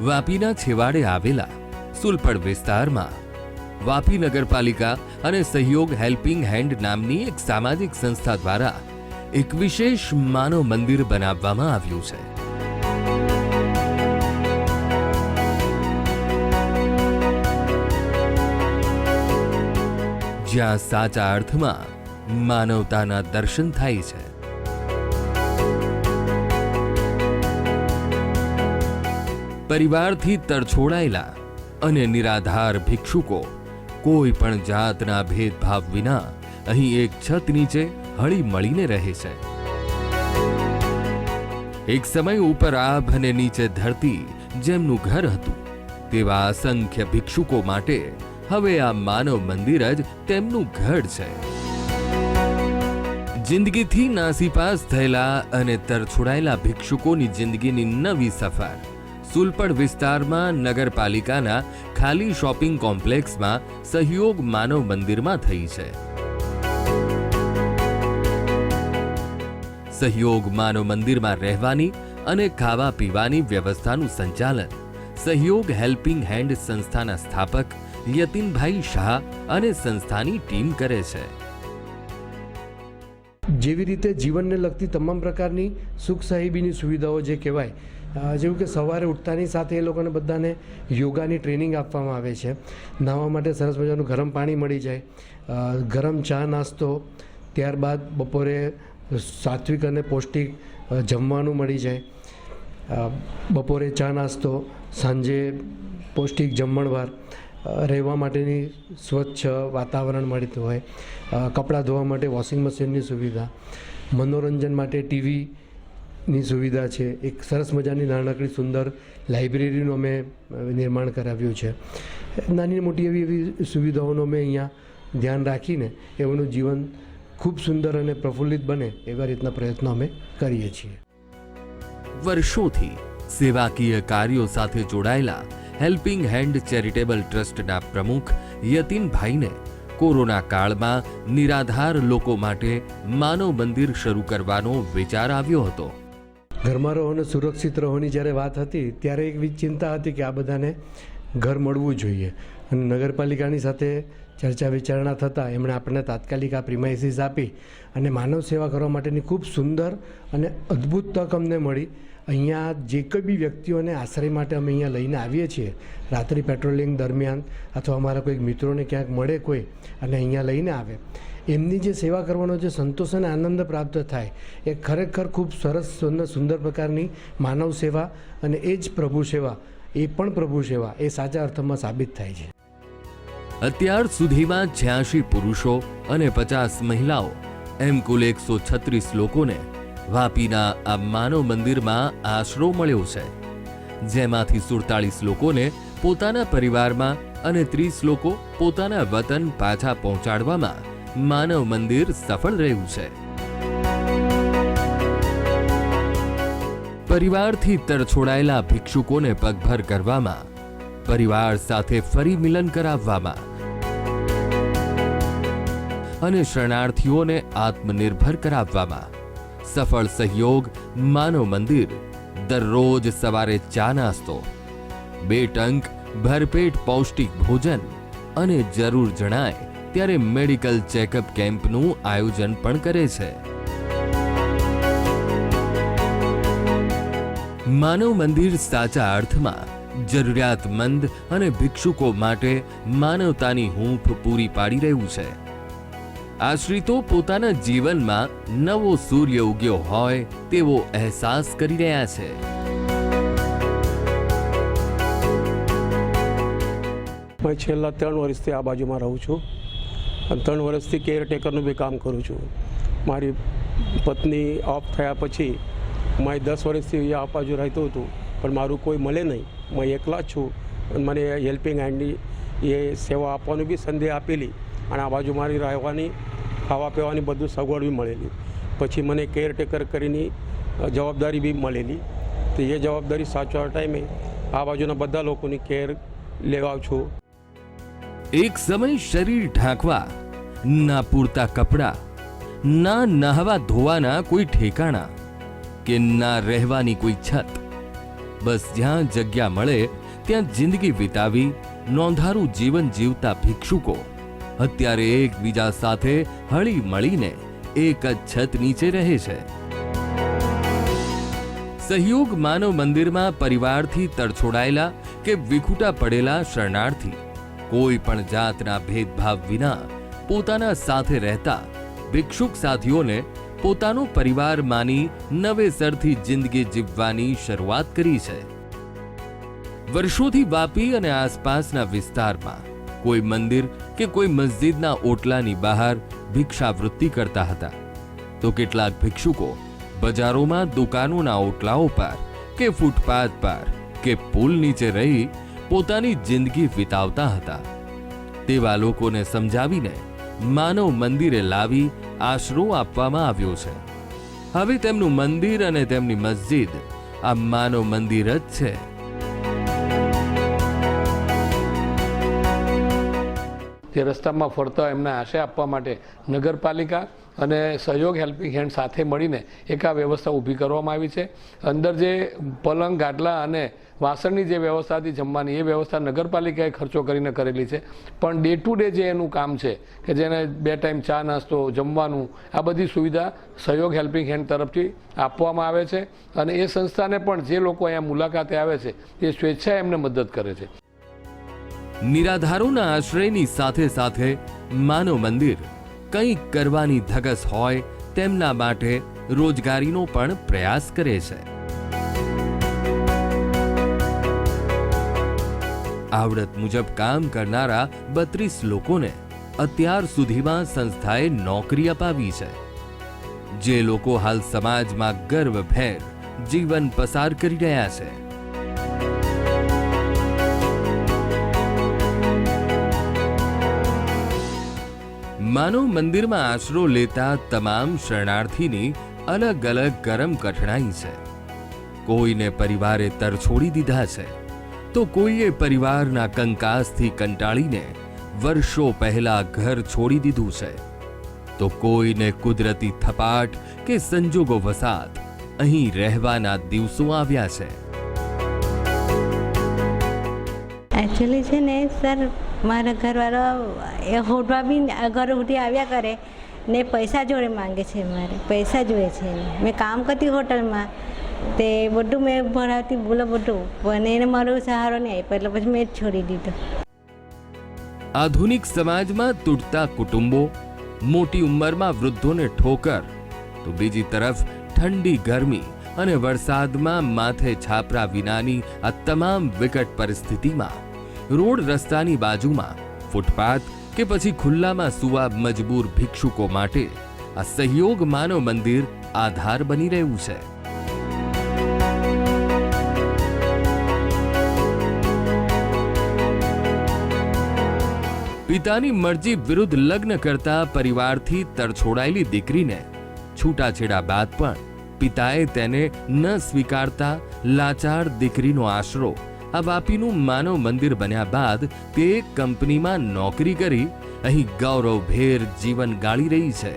વાપીના છેવાડે આવેલા સુલપડ વિસ્તારમાં વાપી નગરપાલિકા અને સહયોગ હેલ્પિંગ હેન્ડ નામની એક સામાજિક સંસ્થા દ્વારા એક વિશેષ માનવ મંદિર બનાવવામાં આવ્યું છે. જ્યાં સાચા અર્થમાં માનવતાના દર્શન થાય છે. પરિવારથી તરછોડાયેલા અને નિરાધાર ભિક્ષુકો કોઈ પણ જાતના ભેદભાવ વિના અહીં એક છત નીચે હળી મળીને રહે છે. એક સમય ઉપર આભ અને નીચે ધરતી જેમનું ઘર હતું, તેવા અસંખ્ય ભિક્ષુકો માટે હવે આ માનવ મંદિર જ તેમનું ઘર છે. જિંદગીથી નાસીપાસ થયેલા અને તરછોડાયેલા ભિક્ષુકોની જિંદગીની નવી સફર સુલપડ વિસ્તારમાં નગરપાલિકાના ખાલી શોપિંગ કોમ્પ્લેક્સમાં સહયોગ માનવ મંદિરમાં થઈ છે. સહયોગ માનવ મંદિરમાં રહેવાની અને ખાવા પીવાની વ્યવસ્થાનું સંચાલન, સહયોગ હેલ્પિંગ હેન્ડ સંસ્થાના સ્થાપક યતિનભાઈ શાહ અને સંસ્થાની ટીમ કરે છે. જેવી રીતે જીવનને લગતી તમામ પ્રકારની સુખ સાહેબીની સુવિધાઓ જે કહેવાય જેવું કે સવારે ઉઠતાની સાથે એ લોકોને બધાને યોગાની ટ્રેનિંગ આપવામાં આવે છે. નાહવા માટે સરસ મજાનું ગરમ પાણી મળી જાય. ગરમ ચા નાસ્તો, ત્યારબાદ બપોરે સાત્વિક અને પૌષ્ટિક જમવાનું મળી જાય. બપોરે ચા નાસ્તો, સાંજે પૌષ્ટિક જમણવાર રહેવા માટેની સ્વચ્છ વાતાવરણ મળતું હોય. કપડાં ધોવા માટે વોશિંગ મશીનની સુવિધા. મનોરંજન માટે ટીવીની સુવિધા છે. એક સરસ મજાની નાનકડી સુંદર લાઇબ્રેરીનું અમે નિર્માણ કરાવ્યું છે. નાની મોટી એવી એવી સુવિધાઓનો અમે અહીંયા ધ્યાન રાખીને એમનું જીવન ખૂબ સુંદર અને પ્રફુલ્લિત બને એવા રીતના પ્રયત્નો અમે કરીએ છીએ. વર્ષોથી સેવાકીય કાર્યો સાથે જોડાયેલા હેલ્પિંગ હેન્ડ ચેરિટેબલ ટ્રસ્ટના પ્રમુખ યતિનભાઈને કોરોના કાળમાં નિરાધાર લોકો માટે માનવ મંદિર શરૂ કરવાનો વિચાર આવ્યો હતો. ઘરમાં રહો અને સુરક્ષિત રહોની જ્યારે વાત હતી, ત્યારે એક ચિંતા હતી કે આ બધાને ઘર મળવું જોઈએ. અને નગરપાલિકાની સાથે ચર્ચા વિચારણા થતાં એમણે આપણને તાત્કાલિક આ પ્રિમાઇસીસ આપી અને માનવ સેવા કરવા માટેની ખૂબ સુંદર અને અદ્ભુત તક અમને મળી. અહીંયા જે કોઈ બી વ્યક્તિઓને આશ્રય માટે અમે અહીંયા લઈને આવીએ છીએ, રાત્રિ પેટ્રોલિંગ દરમિયાન અથવા અમારા કોઈક મિત્રોને ક્યાંક મળે કોઈ અને અહીંયા લઈને આવે. એમની જે સેવા કરવાનો જે સંતોષ અને આનંદ પ્રાપ્ત થાય, એ ખરેખર ખૂબ સરસ સુંદર સુંદર પ્રકારની માનવ સેવા અને એ જ પ્રભુ સેવા, એ પણ પ્રભુ સેવા, એ સાચા અર્થમાં સાબિત થાય છે. અત્યાર સુધીમાં છ્યાસી પુરુષો અને પચાસ મહિલાઓ, એમ કુલ એકસો છત્રીસ લોકોને વાપીના આ માનવ મંદિરમાં આશરો મળ્યો છે, જેમાંથી સુડતાલીસ લોકોને પોતાના પરિવારમાં અને ત્રીસ લોકો પોતાના વતન પાછા પહોંચાડવામાં માનવ મંદિર સફળ રહ્યું છે. પરિવારથી તરછોડાયેલા ભિક્ષુકોને પગભર કરવામાં, પરિવાર સાથે ફરી મિલન કરાવવામાં અને શરણાર્થીઓને આત્મનિર્ભર કરાવવામાં સફળ સહયોગ માનવ મંદિર દરરોજ સવારે ચા નાસ્તો, બે ટંક ભરપેટ પૌષ્ટિક ભોજન અને જરૂર જણાય ત્યારે મેડિકલ ચેકઅપ કેમ્પનું આયોજન પણ કરે છે. માનવ મંદિર સાચા અર્થમાં જરૂરિયાતમંદ અને ભિક્ષુકો માટે માનવતાની હૂંફ પૂરી પાડી રહ્યું છે. આશ્રિતો પોતાના જીવનમાં નવો સૂર્ય ઉગ્યો હોય તેવો અહેસાસ કરી રહ્યા છે. હું છેલ્લા ત્રણ વર્ષથી આ બાજુમાં રહું છું. ત્રણ વર્ષથી કેરટેકરનું બી કામ કરું છું. મારી પત્ની ઓફ થયા પછી મેં દસ વર્ષથી અહીંયા બાજુ રહેતો હતું, પણ મારું કોઈ મળે નહીં. હું એકલા જ છું. અને મને હેલ્પિંગ હેન્ડની એ સેવા આપવાનું બી સંધિ આપેલી અને આ બાજુ મારી રહેવાની, ખાવા પીવાની બધું સગવડ બી મળેલી. પછી મને કેરટેકર કરીને જવાબદારી બી મળેલી. તો એ જવાબદારી સાચવા ટાઈમે આ બાજુના બધા લોકોની કેર લેવા છું. એક સમય શરીર ઢાંકવા ના પૂરતા કપડા, ના નહાવા ધોવાના કોઈ ઠેકાણા કે ના રહેવાની કોઈ છત. બસ જ્યાં જગ્યા મળે, ત્યાં જિંદગી વિતાવી, નોંધારું જીવન જીવતા ભિક્ષુકો. અત્યારે એકબીજા સાથે હળી મળીને એક જ છત નીચે રહે છે. સહયોગ માનવ મંદિરમાં પરિવારથી તરછોડાયેલા કે વિખૂટા પડેલા શરણાર્થી, કોઈ પણ જાતના ભેદભાવ વિના પોતાના સાથે રહેતા ભિક્ષુક સાથીઓને પોતાનો પરિવાર માની નવેસરથી જિંદગી જીવવાની શરૂઆત કરી છે. વર્ષોથી વાપી અને આસપાસના વિસ્તારમાં કોઈ મંદિર કે કોઈ મસ્જિદના ઓટલાની બહાર ભિક્ષાવૃત્તિ કરતા હતા. તો કેટલાક ભિક્ષુકો બજારોમાં દુકાનોના ઓટલાઓ પર કે ફૂટપાથ પર કે પુલ નીચે રહી પોતાની જિંદગી વિતાવતા હતા. તેવા લોકોને સમજાવીને માનવ મંદિરે લાવી આશરો આપવામાં આવ્યો છે. હવે તેમનું મંદિર અને તેમની મસ્જિદ આ માનવ મંદિર જ છે. જે રસ્તામાં ફરતા એમને આશય આપવા માટે નગરપાલિકા અને સહયોગ હેલ્પિંગ હેન્ડ સાથે મળીને એક આ વ્યવસ્થા ઊભી કરવામાં આવી છે. અંદર જે પલંગ ગાદલા અને વાસણની જે વ્યવસ્થા હતી જમવાની, એ વ્યવસ્થા નગરપાલિકાએ ખર્ચો કરીને કરેલી છે. પણ ડે ટુ ડે જે એનું કામ છે, કે જેને બે ટાઈમ ચા, નાસ્તો, જમવાનું, આ બધી સુવિધા સહયોગ હેલ્પિંગ હેન્ડ તરફથી આપવામાં આવે છે. અને એ સંસ્થાને પણ જે લોકો અહીંયા મુલાકાતે આવે છે, એ સ્વેચ્છાએ એમને મદદ કરે છે. નિરાધારોના આશ્રયની સાથે સાથે માનવ મંદિર, કંઈક કરવાની ધગસ હોય તેમના માટે રોજગારીનો પણ પ્રયાસ કરે છે. આવડત મુજબ કામ કરનારા બત્રીસ લોકોને અત્યાર સુધીમાં સંસ્થાએ નોકરી અપાવી છે. જે લોકો હાલ સમાજમાં ગર્વભેર જીવન પસાર કરી રહ્યા છે. માનવ મંદિરમાં આશરો લેતા તમામ શરણાર્થીની અલગ અલગ ગરમ કઠણાઈ છે. કોઈને પરિવારે તર છોડી દીધા છે. તો કોઈએ પરિવારના કંકાસથી કંટાળીને વર્ષો પહેલા ઘર છોડી દીધું છે. તો કોઈને કુદરતી થપાટ કે સંજોગો વસાત અહીં રહેવાના દિવસો આવ્યા છે. એકચ્યુઅલી છે ને, સર, મારા ઘરવાળો એ હોટવા બી ઘર ઉઠી આવ્યા કરે ને પૈસા જોડે માંગે છે મારે, પૈસા જોઈએ છે મેં કામ કરતી હોટલમાં તે બધું મેં ભણાવતી, બોલો બધું. પણ એને મારો સહારો નહીં આપ્યો, એટલે પછી મેં છોડી દીધો. આધુનિક સમાજમાં તૂટતા કુટુંબો, મોટી ઉંમરમાં વૃદ્ધોને ઠોકર, તો બીજી તરફ ઠંડી ગરમી અને વરસાદમાં માથે છાપરા વિનાની આ તમામ વિકટ પરિસ્થિતિમાં, રોડ રસ્તાની બાજુમાં, ફૂટપાથ કે પછી ખુલ્લામાં સુવા મજબૂર ભિક્ષુકો માટે આ સહયોગ માનવ મંદિર આધાર બની રહ્યું છે. પિતાની મરજી વિરુદ્ધ લગ્ન કરતા પરિવારથી તરછોડાયેલી દીકરીને છૂટાછેડા બાદ પણ પિતાએ તેને ન સ્વીકારતા લાચાર દીકરીનો આશરો, આ વાપીનું માનવ મંદિર બન્યા બાદ તે કંપનીમાં નોકરી કરી અહીં ગૌરવભેર જીવન ગાળી રહી છે.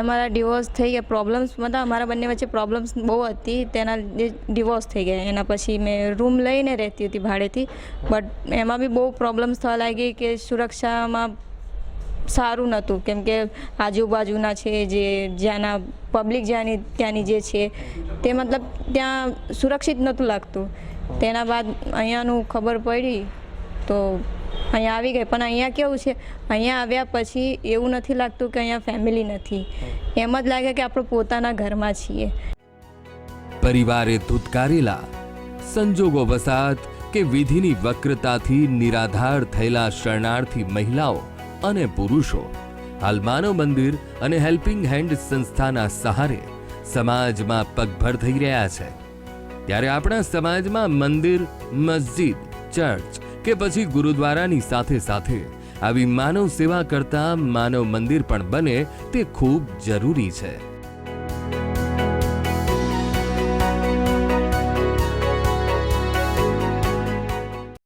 અહીંયા મારા ડિવોર્સ થઈ ગયા. પ્રોબ્લેમ્સ મતલબ અમારા બંને વચ્ચે પ્રોબ્લેમ્સ બહુ હતી. તેના ડિવોર્સ થઈ ગયા. એના પછી મેં રૂમ લઈને રહેતી હતી ભાડેથી. બટ એમાં બી બહુ પ્રોબ્લેમ્સ થવા લાગી કે સુરક્ષામાં સારું નહોતું. કેમ કે આજુબાજુના છે જે, જ્યાંના પબ્લિક જ્યાંની, ત્યાંની જે છે, તે મતલબ ત્યાં સુરક્ષિત નહોતું લાગતું. તેના બાદ અહીંયાનું ખબર પડી તો અહીંયા આવી ગઈ. પણ અહીંયા કેવું છે? અહીંયા આવ્યા પછી એવું નથી લાગતું કે અહીંયા ફેમિલી નથી. એમ જ લાગે કે આપણે પોતાના ઘરમાં છીએ. પરિવારે ધૂતકારેલા સંજોગો વસાત કે વિધિની વક્રતાથી નિરાધાર થયેલા શરણાર્થી મહિલાઓ અને પુરુષો. હાલ માનવ મંદિર અને હેલ્પિંગ હેન્ડ સંસ્થાના સહારે સમાજમાં પગભર થઈ રહ્યા છે. ત્યારે આપણા સમાજમાં મંદિર મસ્જિદ ચર્ચ કે પછી ગુરુદ્વારાની સાથે સાથે આવી માનવ સેવા કરતા માનવ મંદિર પણ બને તે ખૂબ જરૂરી છે.